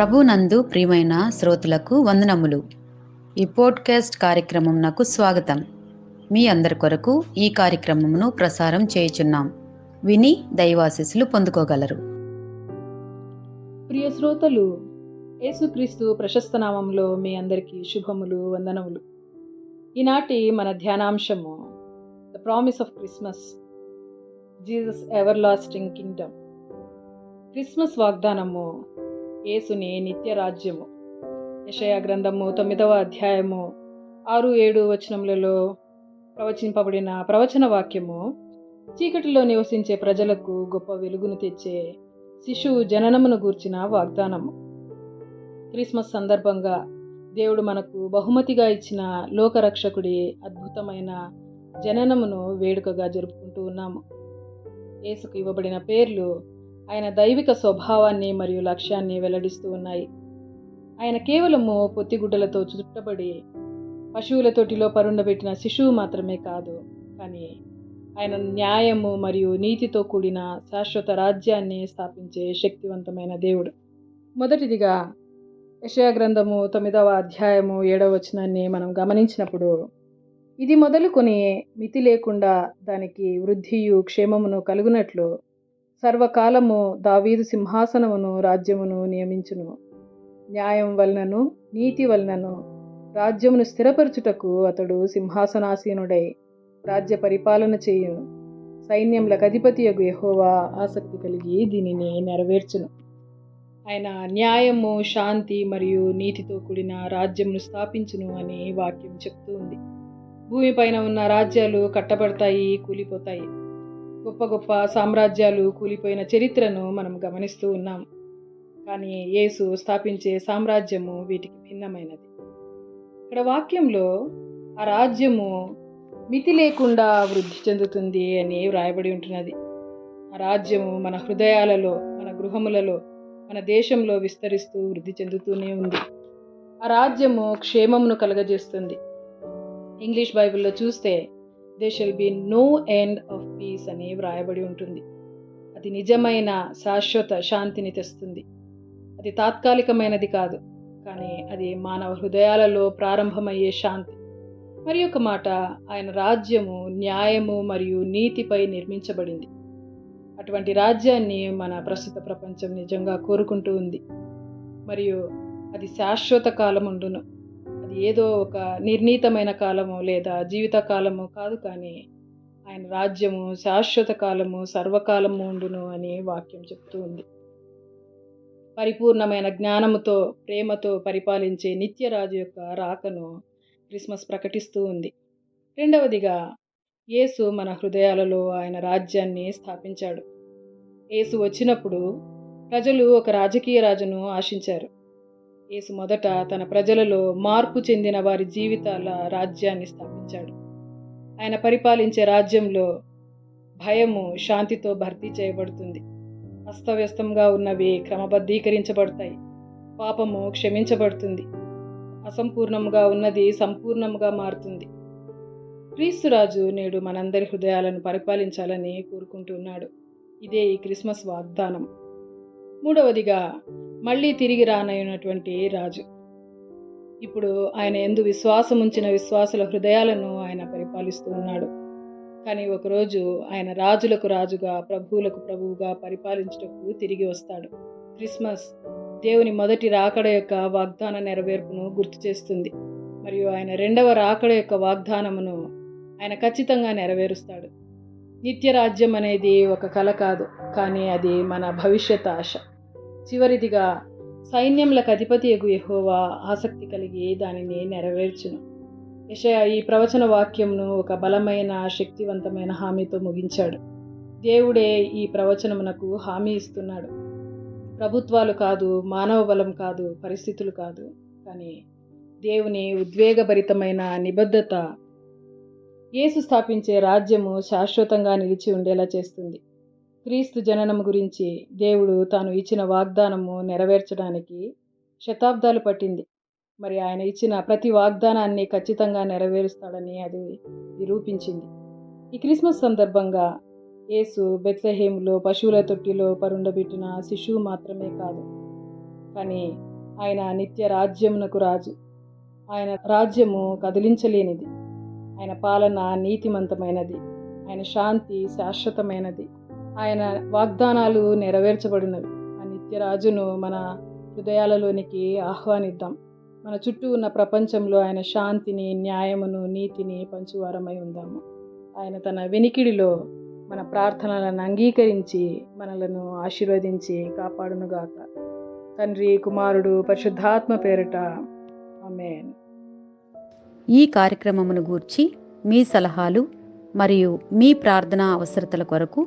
ప్రభునందు ప్రియమైన శ్రోతలకు వందనములు. ఈ పోడ్కాస్ట్ కార్యక్రమం నాకు స్వాగతం. మీ అందరి కొరకు ఈ కార్యక్రమమును ప్రసారం చేయుచున్నాం. విని దైవాశిస్సులు పొందుకోగలరు. ప్రియ శ్రోతలు యేసుక్రీస్తు ప్రశస్త నామంలో మీ అందరికీ శుభములు వందనములు. ఈనాటి మన ధ్యానాంశము the promise of Christmas Jesus everlasting kingdom Christmas వాగ్దానము యేసుని నిత్య రాజ్యము. యషయ గ్రంథము తొమ్మిదవ అధ్యాయము ఆరు ఏడు వచనములలో ప్రవచింపబడిన ప్రవచన వాక్యము చీకటిలో నివసించే ప్రజలకు గొప్ప వెలుగును తెచ్చే శిశువు జననమును గూర్చిన వాగ్దానము. క్రిస్మస్ సందర్భంగా దేవుడు మనకు బహుమతిగా ఇచ్చిన లోకరక్షకుడి అద్భుతమైన జననమును వేడుకగా జరుపుకుంటూ ఉన్నాము. యేసుకు ఇవ్వబడిన పేర్లు ఆయన దైవిక స్వభావాన్ని మరియు లక్ష్యాన్ని వెల్లడిస్తూ ఉన్నాయి. ఆయన కేవలము పొత్తిగుడ్డలతో చుట్టబడి పశువుల తొటిలో పరుండబెట్టిన శిశువు మాత్రమే కాదు కానీ ఆయన న్యాయము మరియు నీతితో కూడిన శాశ్వత రాజ్యాన్ని స్థాపించే శక్తివంతమైన దేవుడు. మొదటిదిగా యషయా గ్రంథము తొమ్మిదవ అధ్యాయము ఏడవ వచనాన్ని మనం గమనించినప్పుడు ఇది మొదలుకొని మితి లేకుండా దానికి వృద్ధియు క్షేమమును కలుగునట్లు సర్వకాలము దావీదు సింహాసనమును రాజ్యమును నియమించును. న్యాయం వలనను నీతి వలనను రాజ్యమును స్థిరపరచుటకు అతడు సింహాసనాసీనుడై రాజ్య పరిపాలన చేయును. సైన్యములకు అధిపతి యగు యహోవా ఆసక్తి కలిగి దీనిని నెరవేర్చును. ఆయన న్యాయము శాంతి మరియు నీతితో కూడిన రాజ్యమును స్థాపించును అని వాక్యం చెప్తూ ఉంది. భూమిపైన ఉన్న రాజ్యాలు కట్టబడతాయి కూలిపోతాయి. గొప్ప గొప్ప సామ్రాజ్యాలు కూలిపోయిన చరిత్రను మనం గమనిస్తూ ఉన్నాం. కానీ యేసు స్థాపించే సామ్రాజ్యము వీటికి భిన్నమైనది. ఇక్కడ వాక్యంలో ఆ రాజ్యము మితి లేకుండా వృద్ధి చెందుతుంది అని వ్రాయబడి ఉంటున్నది. ఆ రాజ్యము మన హృదయాలలో మన గృహములలో మన దేశంలో విస్తరిస్తూ వృద్ధి చెందుతూనే ఉంది. ఆ రాజ్యము క్షేమమును కలగజేస్తుంది. ఇంగ్లీష్ బైబిల్లో చూస్తే there shall be no end of peace అని వ్రాయబడి ఉంటుంది. అది నిజమైన శాశ్వత శాంతిని తెస్తుంది. అది తాత్కాలికమైనది కాదు కానీ అది మానవ హృదయాలలో ప్రారంభమయ్యే శాంతి. మరి ఒక మాట ఆయన రాజ్యము న్యాయము మరియు నీతిపై నిర్మించబడింది. అటువంటి రాజ్యాన్ని మన ప్రస్తుత ప్రపంచం నిజంగా కోరుకుంటూ ఉంది. మరియు అది శాశ్వత కాలం ఉండును అది ఏదో ఒక నిర్ణీతమైన కాలము లేదా జీవితకాలము కాదు కానీ ఆయన రాజ్యము శాశ్వత కాలము సర్వకాలము ఉండును అని వాక్యం చెప్తూ ఉంది. పరిపూర్ణమైన జ్ఞానముతో ప్రేమతో పరిపాలించే నిత్యరాజు యొక్క రాకను క్రిస్మస్ ప్రకటిస్తూ ఉంది. రెండవదిగా యేసు మన హృదయాలలో ఆయన రాజ్యాన్ని స్థాపించాడు. యేసు వచ్చినప్పుడు ప్రజలు ఒక రాజకీయ రాజును ఆశించారు. యేసు మొదట తన ప్రజలలో మార్పు చెందిన వారి జీవితాల రాజ్యాన్ని స్థాపించాడు. ఆయన పరిపాలించే రాజ్యంలో భయము శాంతితో భర్తీ చేయబడుతుంది. అస్తవ్యస్తంగా ఉన్నవి క్రమబద్ధీకరించబడతాయి. పాపము క్షమించబడుతుంది. అసంపూర్ణంగా ఉన్నది సంపూర్ణంగా మారుతుంది. క్రీస్తురాజు నేడు మనందరి హృదయాలను పరిపాలించాలని కోరుకుంటున్నాడు. ఇదే ఈ క్రిస్మస్ వాగ్దానం. మూడవదిగా మళ్ళీ తిరిగి రానైనటువంటి రాజు? ఇప్పుడు ఆయన ఎందు విశ్వాసం ఉంచిన విశ్వాసుల హృదయాలను ఆయన పరిపాలిస్తూ ఉన్నాడు. కానీ ఒకరోజు ఆయన రాజులకు రాజుగా ప్రభువులకు ప్రభువుగా పరిపాలించుటకు తిరిగి వస్తాడు. క్రిస్మస్ దేవుని మొదటి రాకడ యొక్క వాగ్దాన నెరవేర్పును గుర్తు చేస్తుంది. మరియు ఆయన రెండవ రాకడ యొక్క వాగ్దానమును ఆయన ఖచ్చితంగా నెరవేరుస్తాడు. నిత్య రాజ్యం అనేది ఒక కల కాదు. కానీ అది మన భవిష్యత్ ఆశ. చివరిదిగా సైన్యములకు అధిపతి ఎగు యహోవా ఆసక్తి కలిగి దానిని నెరవేర్చును. యషయ ఈ ప్రవచన వాక్యంను ఒక బలమైన శక్తివంతమైన హామీతో ముగించాడు. దేవుడే ఈ ప్రవచనమునకు హామీ ఇస్తున్నాడు. ప్రభుత్వాలు కాదు మానవ బలం కాదు పరిస్థితులు కాదు కానీ దేవుని ఉద్వేగభరితమైన నిబద్ధత. యేసు స్థాపించే రాజ్యము శాశ్వతంగా నిలిచి ఉండేలా చేస్తుంది. క్రీస్తు జననం గురించి దేవుడు తాను ఇచ్చిన వాగ్దానము నెరవేర్చడానికి శతాబ్దాలు పట్టింది. మరి ఆయన ఇచ్చిన ప్రతి వాగ్దానాన్ని ఖచ్చితంగా నెరవేరుస్తాడని అది నిరూపించింది. ఈ క్రిస్మస్ సందర్భంగా యేసు బెత్లహేములో పశువుల తొట్టిలో పరుండబెట్టిన శిశువు మాత్రమే కాదు కానీ ఆయన నిత్య రాజ్యమునకు రాజు. ఆయన రాజ్యము కదిలించలేనిది. ఆయన పాలన నీతిమంతమైనది. ఆయన శాంతి శాశ్వతమైనది. ఆయన వాగ్దానాలు నెరవేర్చబడినవి. ఆ నిత్యరాజును మన హృదయాలలోనికి ఆహ్వానిద్దాం. మన చుట్టూ ఉన్న ప్రపంచంలో ఆయన శాంతిని న్యాయమును నీతిని పంచువారమై ఉందాము. ఆయన తన వెనికిడిలో మన ప్రార్థనలను అంగీకరించి మనలను ఆశీర్వదించి కాపాడునుగాక. తండ్రి కుమారుడు పరిశుద్ధాత్మ పేరిట ఆమేన్. ఈ కార్యక్రమమును గూర్చి మీ సలహాలు మరియు మీ ప్రార్థనా అవసరతల కొరకు